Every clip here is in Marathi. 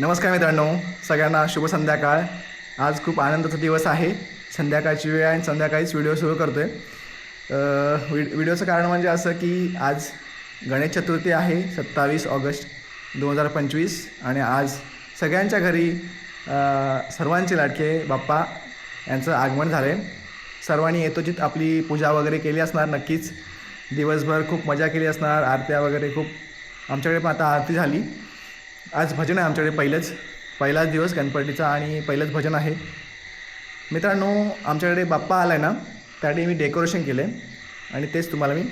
नमस्कार मित्रांनो सगळ्यांना शुभ संध्याकाळ. आज खूप आनंदाचा दिवस आहे. संध्याकाळची वेळ आहे आणि संध्याकाळीच व्हिडिओ सुरू करतो आहे व्हिडिओचं कारण म्हणजे असं की आज गणेश चतुर्थी आहे सत्तावीस ऑगस्ट दोन हजार पंचवीस. आणि आज सगळ्यांच्या घरी सर्वांचे लाडके बाप्पा यांचं आगमन झालं आहे सर्वांनी येतोचित आपली पूजा वगैरे केली असणार नक्कीच. दिवसभर खूप मजा केली असणार आरत्या वगैरे खूप. आमच्याकडे पण आता आरती झाली. आज भजन आहे आमच्याकडे पहिलंच. पहिलाच दिवस गणपतीचा आणि पहिलंच भजन आहे. मित्रांनो आमच्याकडे बाप्पा आला आहे ना त्यासाठी मी डेकोरेशन केलं आहे आणि तेच तुम्हाला मी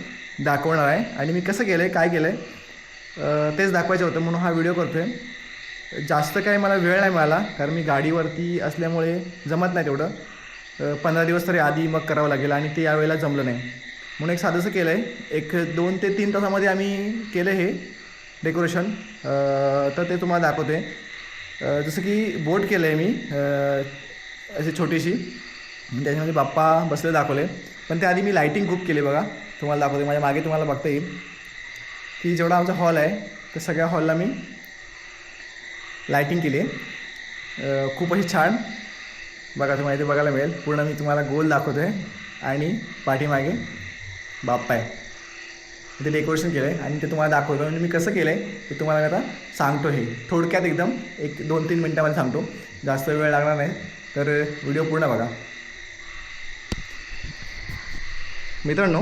दाखवणार आहे. आणि मी कसं केलं आहे काय केलं आहे तेच दाखवायचं होतं म्हणून हा व्हिडिओ करतो आहे जास्त काही मला वेळ नाही मिळाला कारण मी गाडीवरती असल्यामुळे जमत नाही तेवढं. पंधरा दिवस तरी आधी मग करावं लागेल आणि ते यावेळेला जमलं नाही. म्हणून एक साधंसं केलं आहे एक दोन ते तीन तासामध्ये आम्ही केलं हे. डेकोरेशन. तर ते तुम्हाला दाखवते. जसं की बोट केलं आहे मी अशी छोटीशी. त्याच्यामध्ये बाप्पा बसले दाखवले. पण त्याआधी मी लाईटिंग खूप केली बघा. तुम्हाला दाखवते. माझ्या मागे तुम्हाला बघता येईल. की जेवढा आमचा हॉल आहे तर सगळ्या हॉलला मी लाईटिंग केली. आहे खूप अशी छान. बघा तुम्हाला इथे बघायला मिळेल. पूर्ण मी तुम्हाला गोल दाखवतो आहे आणि पाठीमागे बाप्पा आहे. ते डेकोरेशन केलं आहे आणि ते तुम्हाला दाखवतो. आणि मी कसं केलं आहे ते तुम्हाला आता सांगतो हे. थोडक्यात एकदम एक दोन तीन मिनटामध्ये सांगतो. जास्त वेळ लागणार नाही. तर व्हिडिओ पूर्ण बघा. मित्रांनो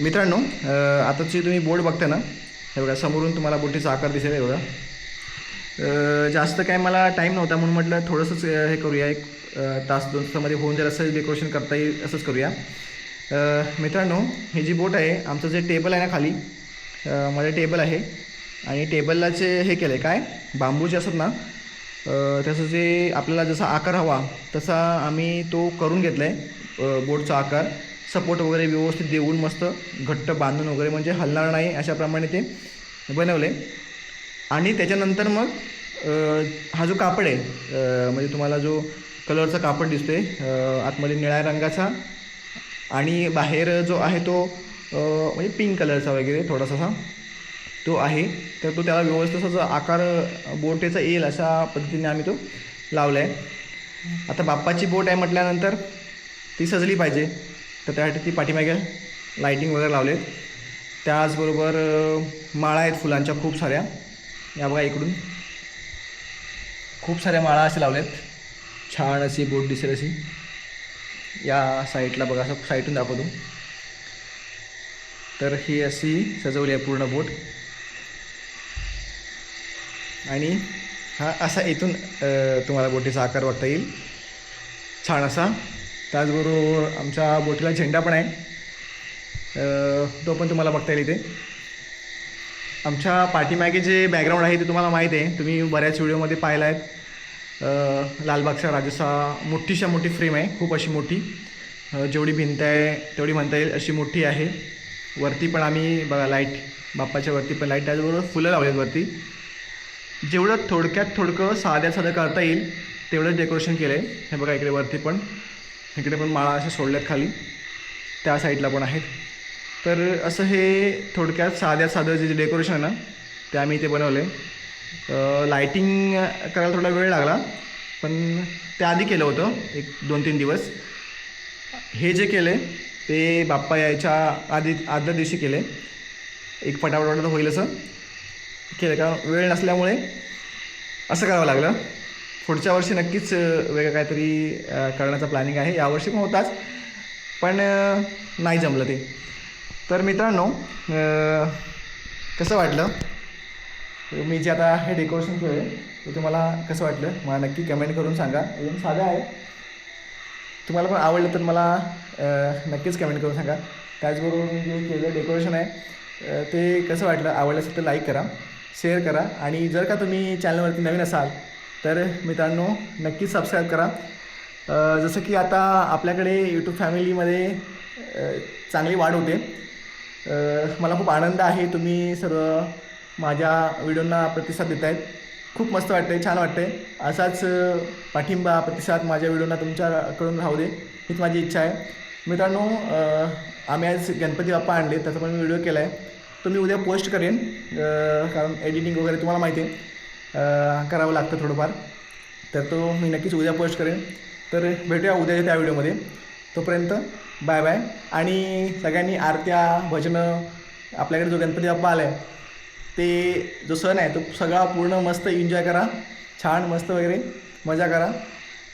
मित्रांनो आताची तुम्ही बोर्ड बघता ना? हे बघा समोरून तुम्हाला बोटीचा आकार दिसेल हे बघा. जास्त काय मला टाईम नव्हता म्हणून म्हटलं थोडंसंच हे करूया एक तास दोन तासामध्ये होऊन जाईल असं डेकोरेशन करता येईल असंच करूया. मित्रांनो ही जी बोट आहे आमचं जे टेबल आहे ना खाली माझं टेबल आहे. आणि टेबलाचे हे केलं आहे काय बांबूचे असतात ना तसं त्याचं जे आपल्याला जसा आकार हवा तसा आम्ही तो करून घेतला आहे बोटचा आकार. सपोर्ट वगैरे व्यवस्थित देऊन मस्त घट्ट बांधून वगैरे म्हणजे हलणार नाही अशाप्रमाणे ते बनवले आणि त्याच्यानंतर मग हा जो कापड आहे म्हणजे तुम्हाला जो कलरचा कापड दिसतो आहे आतमध्ये निळ्या रंगाचा आणि बाहेर जो आहे तो म्हणजे पिंक कलरचा वगैरे थोडासा तो आहे. तर तो त्याला व्यवस्थित असा जो आकार बोटेचा येईल अशा पद्धतीने आम्ही तो लावला आहे आता बाप्पाची बोट आहे म्हटल्यानंतर ती सजली पाहिजे. तर त्यासाठी ती पाठीमागे लाईटिंग वगैरे लावलेत. त्याचबरोबर माळा आहेत फुलांच्या खूप साऱ्या. या बघा इकडून. खूप साऱ्या माळा अशा लावल्यात छान अशी बोट दिसेल अशी. या साईडला बघा असं साईटून दाखवतो. तर ही अशी सजवली आहे पूर्ण बोट. आणि हा असा इथून तुम्हाला बोटीचा आकार बघता येईल. छान असा. त्याचबरोबर आमच्या बोटीला झेंडा पण आहे. तो पण तुम्हाला बघता येईल इथे. आमच्या पाठीमागे जे बॅकग्राऊंड आहे ते तुम्हाला माहीत आहे. तुम्ही बऱ्याच व्हिडिओमध्ये पाहिला आहेत लालबागचा लालबागच्या मोठीशा मोठी फ्रेम आहे. खूप अशी मोठी. जेवढी भिंत आहे तेवढी म्हणता येईल अशी मोठी आहे. वरती पण आम्ही बघा लाइट बाप्पाच्या वरती पण लाइट त्याचबरोबर फुलं लावलेत वरती. जेवढं थोडक्यात थोडकं साध्या साधं करता येईल तेवढं डेकोरेशन केलं आहे हे बघा इकडे वरती पण. इकडे पण माळा अशा सोडल्यात खाली. त्या साईडला पण आहेत. तर असं हे थोडक्यात साध्या साधं जे डेकोरेशन आहे ना ते आम्ही इथे बनवले. लायटिंग करायला थोडा वेळ लागला पण त्याआधी केलं होतं एक दोन तीन दिवस. हे जे केले ते बाप्पा यायच्या आधी आदल्या दिवशी केले. एक फटाफट होईल असं. केलं कारण वेळ नसल्यामुळे असं करावं लागलं. पुढच्या वर्षी नक्कीच वेगळं काहीतरी करण्याचा प्लॅनिंग आहे. यावर्षी पण होताच पण नाही जमलं ते. तर मित्रांनो कसं वाटलं? मी जे आता हे डेकोरेशन केलं आहे ते तुम्हाला कसं वाटलं? मला नक्की कमेंट करून सांगा. एकदम साधं आहे. तुम्हाला पण आवडलं तर मला नक्कीच कमेंट करून सांगा. त्याचबरोबर मी जे केलं डेकोरेशन आहे ते कसं वाटलं? आवडलं असेल तर लाईक करा शेअर करा. आणि जर का तुम्ही चॅनलवरती नवीन असाल तर मित्रांनो नक्कीच सबस्क्राईब करा. जसं की आता आपल्याकडे यूट्यूब फॅमिलीमध्ये चांगली वाढ होते. मला खूप आनंद आहे तुम्ही सर्व माझ्या व्हिडिओंना प्रतिसाद देत आहेत खूप मस्त वाटते छान वाटते असाच पाठिंबा प्रतिसाद माझ्या व्हिडिओंना तुमच्याकडून राहू दे हीच माझी इच्छा आहे. मित्रांनो आम्ही आज गणपती बाप्पा आणले त्याचा पण मी व्हिडिओ केला आहे तो मी उद्या पोस्ट करेन कारण एडिटिंग वगैरे तुम्हाला माहिती आहे. करावं लागतं थोडंफार. तर तो मी नक्कीच उद्या पोस्ट करेन. तर भेटूया उद्याच्या त्या व्हिडिओमध्ये. तोपर्यंत बाय बाय. आणि सगळ्यांनी आरत्या भजनं आपल्याकडे जो गणपती बाप्पा आला आहे ते जो सण आहे तो सगळा पूर्ण मस्त एन्जॉय करा. छान मस्त वगैरे मजा करा.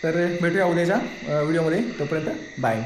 तर भेटूया उद्याच्या व्हिडिओमध्ये तोपर्यंत बाय.